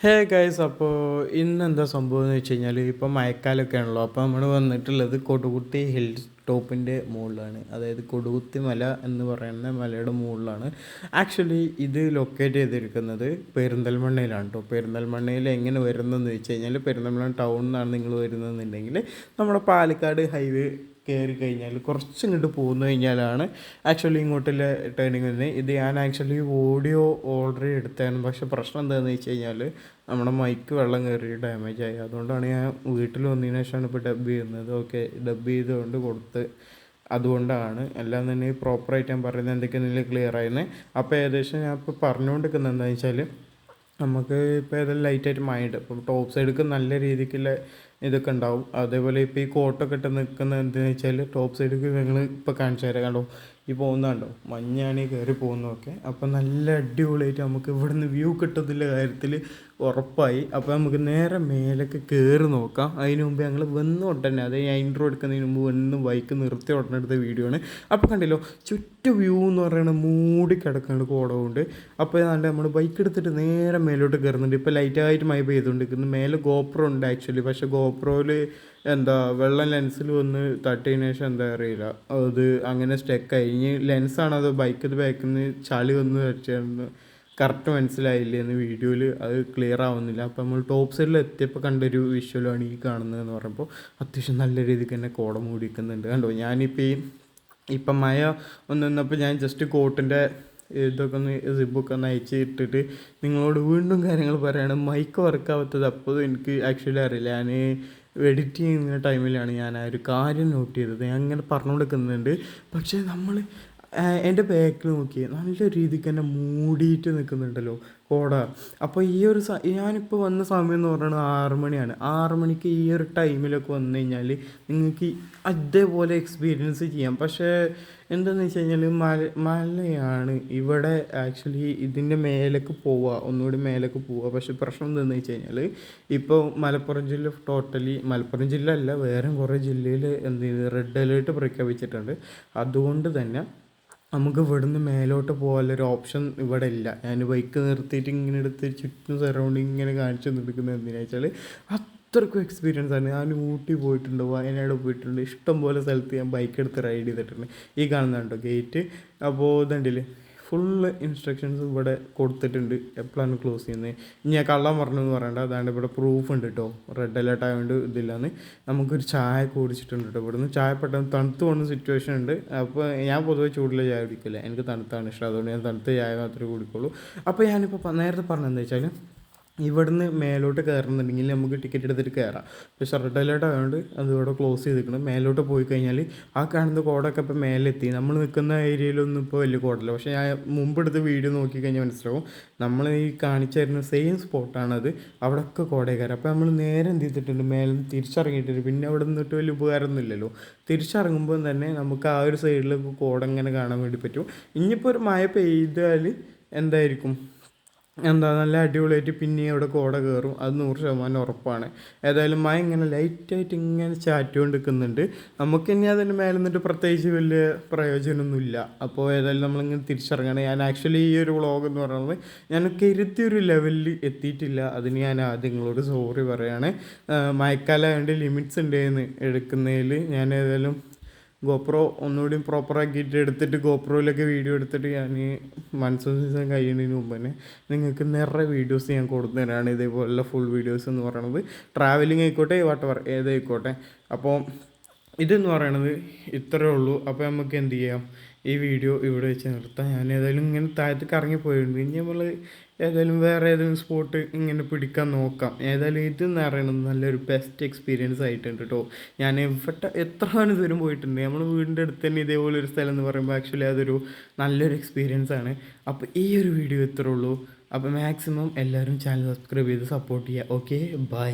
Hey guys അപ്പോൾ ഇന്ന് എന്താ സംഭവം എന്ന് വെച്ച് കഴിഞ്ഞാൽ ഇപ്പോൾ മഴക്കാലമൊക്കെ ആണല്ലോ അപ്പോൾ നമ്മൾ വന്നിട്ടുള്ളത് കൊടുകുത്തി ഹിൽ ടോപ്പിന്റെ മുകളിലാണ്. അതായത് കൊടുകുത്തി മല എന്ന് പറയുന്ന മലയുടെ മുകളിലാണ്. ആക്ച്വലി ഇത് ലൊക്കേറ്റ് ചെയ്തിരിക്കുന്നത് പെരിന്തൽമണ്ണയിലാണ് കേട്ടോ പെരിന്തൽമണ്ണയിൽ എങ്ങനെ വരുന്നതെന്ന് വെച്ച് കഴിഞ്ഞാൽ പെരിന്തൽമണ്ണ ടൗണിൽ നിന്നാണ് നിങ്ങൾ വരുന്നതെന്നുണ്ടെങ്കിൽ നമ്മുടെ പാലക്കാട് ഹൈവേ കയറി കഴിഞ്ഞാൽ കുറച്ച് ഇങ്ങോട്ട് പോന്നു കഴിഞ്ഞാലാണ് ആക്ച്വലി ഇങ്ങോട്ടുള്ള ടേണിങ് വരുന്നത് ഇത് ഞാൻ ആക്ച്വലി ഓഡിയോ ഓൾറെഡി എടുത്തായിരുന്നു പക്ഷെ പ്രശ്നം എന്താണെന്ന് വെച്ച് കഴിഞ്ഞാൽ നമ്മുടെ മൈക്ക് വെള്ളം കയറി ഡാമേജ് ആയി. അതുകൊണ്ടാണ് ഞാൻ വീട്ടിൽ വന്നതിന് ശേഷമാണ് ഇപ്പോൾ ഡബ് ചെയ്യുന്നത്. ഓക്കെ ഡബ് ചെയ്തുകൊണ്ട് കൊടുത്ത്. അതുകൊണ്ടാണ്. എല്ലാം തന്നെ പ്രോപ്പറായിട്ട് ഞാൻ പറയുന്നത്. എന്തൊക്കെയാണെങ്കിലും ക്ലിയർ ആയിരുന്നത് അപ്പോൾ ഏകദേശം ഞാൻ ഇപ്പോൾ പറഞ്ഞുകൊണ്ടിരിക്കുന്നത് എന്താണെന്ന് വെച്ചാൽ നമുക്ക് ഇപ്പോൾ ഏതായാലും ലൈറ്റായിട്ട് മൈൻഡ് ഇപ്പം ടോപ്പ് സൈഡിലേക്ക് നല്ല രീതിക്കുള്ള ഇതൊക്കെ ഉണ്ടാവും. അതേപോലെ ഇപ്പോൾ ഈ കോട്ടൊക്കെ ഇട്ട് നിൽക്കുന്ന എന്താണെന്ന് വെച്ചാൽ ടോപ്പ് സൈഡിലേക്ക് നിങ്ങൾ ഇപ്പോൾ കാണിച്ചു തരാം. കണ്ടോ? ഈ പോകുന്നുണ്ടോ മഞ്ഞാണ് കയറി പോകുന്നതൊക്കെ. അപ്പോൾ നല്ല അടിപൊളിയായിട്ട് നമുക്ക് ഇവിടുന്ന് വ്യൂ കിട്ടത്തില്ല കാര്യത്തിൽ ഉറപ്പായി. അപ്പോൾ നമുക്ക് നേരെ മേലൊക്കെ കയറി നോക്കാം. അതിന് മുമ്പ് ഞങ്ങൾ വന്ന് ഉടനെ അതായത് ഞാൻ ഇൻട്രോ എടുക്കുന്നതിന് മുമ്പ് വന്ന് ബൈക്ക് നിർത്തി ഉടനെ എടുത്ത വീഡിയോ ആണ്. അപ്പോൾ കണ്ടല്ലോ? ചുറ്റും വ്യൂ എന്ന് പറയുന്നത് മൂടി കിടക്കുന്നുണ്ട് കോട കൊണ്ട് അപ്പോൾ ഏതാണ്ട് നമ്മൾ ബൈക്ക് എടുത്തിട്ട് നേരെ മേലോട്ട് കയറുന്നുണ്ട് ഇപ്പോൾ ലൈറ്റായിട്ട് മഴ പെയ്തുകൊണ്ടിരിക്കുന്നു. മേലെ ഗോപ്രോ ഉണ്ട് ആക്ച്വലി പക്ഷേ ഗോപ്രോയിൽ എന്താ വെള്ളം ലെൻസിൽ വന്ന് തട്ടിയതിന് ശേഷം എന്താ അറിയില്ല. അത് അങ്ങനെ സ്റ്റെക്കായി ഇനി ലെൻസാണ് അത് ബൈക്കിൽ ബാക്കിൽ നിന്ന് ചളി വന്ന് വെച്ചായിരുന്നു കറക്റ്റ് മനസ്സിലായില്ല എന്ന് വീഡിയോയിൽ അത് ക്ലിയർ ആവുന്നില്ല. അപ്പോൾ നമ്മൾ ടോപ്പ് സൈഡിൽ എത്തിയപ്പോൾ കണ്ടൊരു വിഷ്വലാണ് ഈ കാണുന്നതെന്ന് പറയുമ്പോൾ അത്യാവശ്യം നല്ല രീതിക്ക് തന്നെ കോട മൂടിക്കുന്നുണ്ട് കണ്ടോ? ഞാനിപ്പോൾ ഈ ഇപ്പം മഴ ഒന്ന് നിന്നപ്പോൾ ഞാൻ ജസ്റ്റ് കോട്ടിന്റെ ഇതൊക്കെ ഒന്ന് സിബൊക്കെ ഒന്ന് അയച്ച് ഇട്ടിട്ട് നിങ്ങളോട് വീണ്ടും കാര്യങ്ങൾ പറയുകയാണ് മൈക്ക് വർക്കാവാത്തത് അപ്പോൾ എനിക്ക് ആക്ച്വലി അറിയില്ല. ഞാൻ എഡിറ്റ് ചെയ്യുന്ന ടൈമിലാണ് ഞാൻ ആ ഒരു കാര്യം നോട്ട് ചെയ്തത്. ഞാൻ ഇങ്ങനെ പറഞ്ഞു കൊടുക്കുന്നുണ്ട് പക്ഷേ നമ്മൾ എന്റെ ബാക്കിൽ നോക്കി നല്ല രീതിക്ക് തന്നെ മൂടിയിട്ട് നിൽക്കുന്നുണ്ടല്ലോ കോട. അപ്പോൾ ഈ ഒരു സ ഞാനിപ്പോൾ വന്ന സമയം എന്ന് പറയുന്നത് ആറ് മണിയാണ്. ആറ് മണിക്ക് ഈ ഒരു ടൈമിലൊക്കെ വന്നു കഴിഞ്ഞാൽ നിങ്ങൾക്ക് അതേപോലെ എക്സ്പീരിയൻസ് ചെയ്യാം. പക്ഷേ എന്താണെന്ന് വെച്ച് കഴിഞ്ഞാൽ മല മലയാണ് ഇവിടെ ആക്ച്വലി ഇതിന്റെ മേലേക്ക് പോവുക ഒന്നുകൂടി മേലേക്ക് പോവുക പക്ഷെ പ്രശ്നം എന്താണെന്ന് വെച്ച് കഴിഞ്ഞാൽ ഇപ്പോൾ മലപ്പുറം ജില്ല ടോട്ടലി മലപ്പുറം ജില്ല അല്ല വേറെ കുറേ ജില്ലയിൽ എന്ത് റെഡ് അലേർട്ട് പ്രഖ്യാപിച്ചിട്ടുണ്ട്. അതുകൊണ്ട് തന്നെ നമുക്ക് ഇവിടുന്ന് മേലോട്ട് പോകാനുള്ളൊരു ഓപ്ഷൻ ഇവിടെ ഇല്ല. ഞാൻ ബൈക്ക് നിർത്തിയിട്ട് ഇങ്ങനെ എടുത്ത് ചുറ്റും സറൗണ്ടിങ് ഇങ്ങനെ കാണിച്ചു നിൽക്കുന്നത് എന്തിനാ വെച്ചാൽ അത്രക്കും എക്സ്പീരിയൻസ് ആണ്. ഞാൻ ഊട്ടി പോയിട്ടുണ്ട് വയനാട് പോയിട്ടുണ്ട്. ഇഷ്ടം പോലെ സ്ഥലത്ത് ഞാൻ ബൈക്ക് എടുത്ത് റൈഡ് ചെയ്തിട്ടുണ്ട്. ഈ കാണുന്നുണ്ടോ ഗേറ്റ് അപ്പോൾ ഇതുണ്ടല്ലേ? ഫുള്ള് ഇൻസ്ട്രക്ഷൻസ് ഇവിടെ കൊടുത്തിട്ടുണ്ട്. എപ്പോഴാണ് ക്ലോസ് ചെയ്യുന്നത്? ഇനി ഞാൻ കള്ളം പറഞ്ഞു എന്ന് പറയണ്ട. അതാണ്ട് ഇവിടെ പ്രൂഫ് ഉണ്ട് കേട്ടോ റെഡ് അലേർട്ട് ആയതുകൊണ്ട് ഇതില്ലാന്ന്. നമുക്കൊരു ചായ കുടിച്ചിട്ടുണ്ട് കേട്ടോ ഇവിടുന്ന്. ചായ പെട്ടെന്ന് തണുത്ത് പോകുന്ന സിറ്റുവേഷൻ ഉണ്ട്. അപ്പോൾ ഞാൻ പൊതുവെ ചൂടിലെ ചായ കുടിക്കില്ല. എനിക്ക് തണുത്താണ് ഇഷ്ടം. അതുകൊണ്ട് ഞാൻ തണുത്ത ചായ മാത്രമേ കുടിക്കുള്ളൂ. അപ്പോൾ ഞാനിപ്പോൾ നേരത്തെ പറഞ്ഞതെന്ന് വെച്ചാൽ ഇവിടുന്ന് മേലോട്ട് കയറുന്നുണ്ടെങ്കിൽ നമുക്ക് ടിക്കറ്റ് എടുത്തിട്ട് കയറാം. പക്ഷെ റെഡ് അലേർട്ട് ആയതുകൊണ്ട് അത് ഇവിടെ ക്ലോസ് ചെയ്തിരിക്കണം. മേലോട്ട് പോയി കഴിഞ്ഞാൽ ആ കാണുന്ന കോടൊക്കെ ഇപ്പോൾ മേലെത്തി. നമ്മൾ നിൽക്കുന്ന ഏരിയയിലൊന്നും ഇപ്പോൾ വലിയ കോടല്ല. പക്ഷേ ഞാൻ മുമ്പ് എടുത്ത് വീഡിയോ നോക്കിക്കഴിഞ്ഞാൽ മനസ്സിലാവും. നമ്മൾ ഈ കാണിച്ചു തരുന്ന സെയിം സ്പോട്ടാണത് അവിടെയൊക്കെ കോടയക്കാരം അപ്പോൾ നമ്മൾ നേരെ എന്ത് ചെയ്തിട്ടുണ്ട്? മേലെ തിരിച്ചിറങ്ങിയിട്ടുണ്ട്. പിന്നെ അവിടെ നിന്നിട്ട് വലിയ ഉപകാരമൊന്നും ഇല്ലല്ലോ. തിരിച്ചിറങ്ങുമ്പോൾ തന്നെ നമുക്ക് ആ ഒരു സൈഡിൽ കോട ഇങ്ങനെ കാണാൻ വേണ്ടി പറ്റും. ഇനിയിപ്പോൾ ഒരു മഴ പെയ്താൽ എന്തായിരിക്കും? എന്താ നല്ല അടിപൊളിയായിട്ട് പിന്നെയും അവിടെ കോട കയറും. അത് നൂറ് ശതമാനം ഉറപ്പാണ്. ഏതായാലും മഴ ഇങ്ങനെ ലൈറ്റായിട്ട് ഇങ്ങനെ ചാറ്റുകൊണ്ട് നിൽക്കുന്നുണ്ട് നമുക്ക് ഇനി അതിന് മേലെ നിന്നിട്ട് പ്രത്യേകിച്ച് വലിയ പ്രയോജനമൊന്നുമില്ല. അപ്പോൾ ഏതായാലും നമ്മളിങ്ങനെ തിരിച്ചിറങ്ങണം. ഞാൻ ആക്ച്വലി ഈ ഒരു വ്ളോഗ് എന്ന് പറയുന്നത് ഞാൻ കരുത്തിയൊരു ലെവലിൽ എത്തിയിട്ടില്ല. അതിന് ഞാൻ ആദ്യം നിങ്ങളോട് സോറി പറയുകയാണ് മഴക്കാലമായതുകൊണ്ട് ലിമിറ്റ്സ് ഉണ്ടെന്ന് എടുക്കുന്നതിൽ ഞാൻ ഏതായാലും ഗോപ്രോ ഒന്നുകൂടി പ്രോപ്പറാക്കിയിട്ട് എടുത്തിട്ട് ഗോപ്രോയിലൊക്കെ വീഡിയോ എടുത്തിട്ട് ഞാൻ മൺസൂൺ സീസൺ കഴിയുന്നതിന് മുമ്പ് തന്നെ നിങ്ങൾക്ക് നിറയെ വീഡിയോസ് ഞാൻ കൊടുത്തു തരാണ് ഇതേപോലുള്ള ഫുൾ വീഡിയോസ് എന്ന് പറയുന്നത് ട്രാവലിംഗ് ആയിക്കോട്ടെ വാട്ടവർ ഏതായിക്കോട്ടെ. അപ്പോൾ ഇതെന്ന് പറയണത് ഇത്രയേ ഉള്ളൂ. അപ്പോൾ നമുക്ക് എന്ത് ചെയ്യാം? ഈ വീഡിയോ ഇവിടെ വെച്ച് നിർത്താം. ഞാൻ ഏതായാലും ഇങ്ങനെ താഴത്തേക്ക് ഇറങ്ങിപ്പോയിട്ടുണ്ട്. ഇനി നമ്മൾ ഏതായാലും വേറെ ഏതെങ്കിലും സ്പോട്ട് ഇങ്ങനെ പിടിക്കാൻ നോക്കാം. ഏതായാലും ഇത് എന്ന് പറയുന്നത് നല്ലൊരു ബെസ്റ്റ് എക്സ്പീരിയൻസ് ആയിട്ടുണ്ട് കേട്ടോ ഞാൻ എവിടെ എത്ര ദൂരം പോയിട്ടുണ്ട്? നമ്മൾ വീടിന്റെ അടുത്ത് തന്നെ ഇതേപോലെ ഒരു സ്ഥലം എന്ന് പറയുമ്പോൾ ആക്ച്വലി അതൊരു നല്ലൊരു എക്സ്പീരിയൻസ് ആണ്. അപ്പോൾ ഈ ഒരു വീഡിയോ ഇത്രേ ഉള്ളൂ. അപ്പോൾ മാക്സിമം എല്ലാവരും ചാനൽ സബ്സ്ക്രൈബ് ചെയ്ത് സപ്പോർട്ട് ചെയ്യുക ഓക്കെ ബൈ